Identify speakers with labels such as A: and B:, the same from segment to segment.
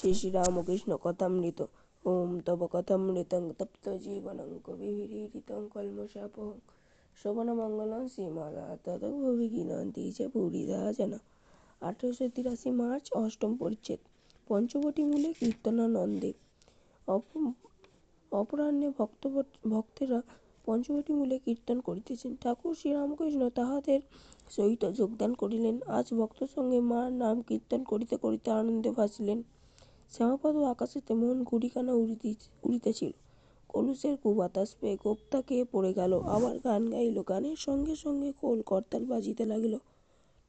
A: শ্রী শ্রী রামকৃষ্ণ কথামৃত ওম তব কথামৃতং তপ্ত জীবনং কবিভিরীরিতং কল্মষাপহং শ্রবণমঙ্গলং শ্রীমালা তদভবি গিনন্তি চ পুরীদা জন আঠেরোশো তিরাশি মার্চ অষ্টম পরিচ্ছেদ পঞ্চবটি মূলে কীর্তনানন্দে অপ- অপরাহ্নে ভক্ত ভক্তেরা পঞ্চবটি মূলে কীর্তন করিতেছেন। ঠাকুর শ্রীরামকৃষ্ণ তাহাদের সহিত যোগদান করিলেন। আজ ভক্ত সঙ্গে মার নাম কীর্তন করিতে করিতে আনন্দে ভাসিলেন। শ্যামাপদ আকাশেতে মন কুড়িখানা উড়িতে উড়িতেছিল। কলুষের কুবাতাস পেয়ে গোপ্তা খেয়ে পড়ে গেল। আবার গান গাইল। গানের সঙ্গে সঙ্গে খোল করতাল বাজিতে লাগিল।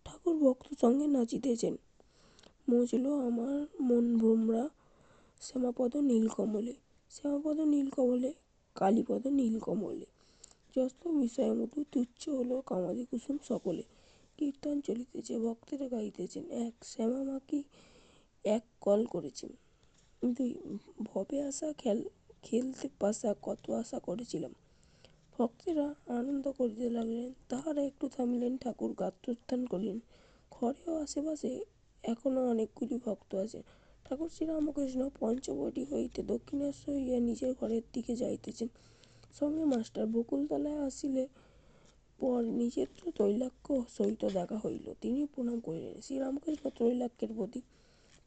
A: ঠাকুর ভক্ত সঙ্গে নাচিতেছেন। মজল আমার মন ভ্রমরা শ্যামাপদ নীলকমলে। শ্যামাপদ নীলকমলে, কালীপদ নীলকমলে। যস্ত বিষয় মধু তুচ্ছ হলো কামাদি কুসুম সকলে। কীর্তন চলিতেছে, ভক্তেরা গাইতেছেন। এক শ্যামা মা কি এক কল করেছেন দুই ভবে আসা খেল, খেলতে পাশা কত আশা করেছিলাম। ভক্তেরা আনন্দ করিতে লাগলেন, তাহারা একটু থামিলেন, ঠাকুর গাত্রোত্থান করিলেন। ঘরে ও আশেপাশে এখনও অনেকগুলি ভক্ত আছেন ঠাকুর শ্রীরামকৃষ্ণ পঞ্চবটি হইতে দক্ষিণেশ্বর হইয়া নিজের ঘরের দিকে যাইতেছেন। সঙ্গে মাস্টার বকুলতলায় আসিলে পর নিজের তৈলাক্য সহিত দেখা হইল। তিনি প্রণাম করিলেন, শ্রীরামকৃষ্ণ তৈলাক্যের প্রতি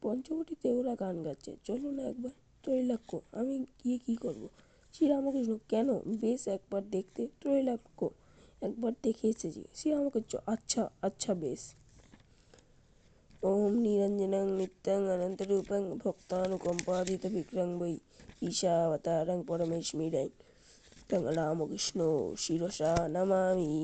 A: পঞ্চবটিতে ওরা গান গাচ্ছে। চলো না একবার, ত্রৈলাক্য, আমি গিয়ে কি করব? শ্রীরামকৃষ্ণ, কেন? বেশ একবার দেখতে, ত্রৈলাক্য, একবার দেখে এসেছি। শ্রীরামকৃষ্ণ আচ্ছা আচ্ছা বেশ। ওম নিরঞ্জনং নিত্যং অনন্তরূপং ভক্তানুকম্পাদিত বিক্রং বৈ ঈশাবতারং পরমেশ্মিরাই তং রামকৃষ্ণ, শিরসা নমামি।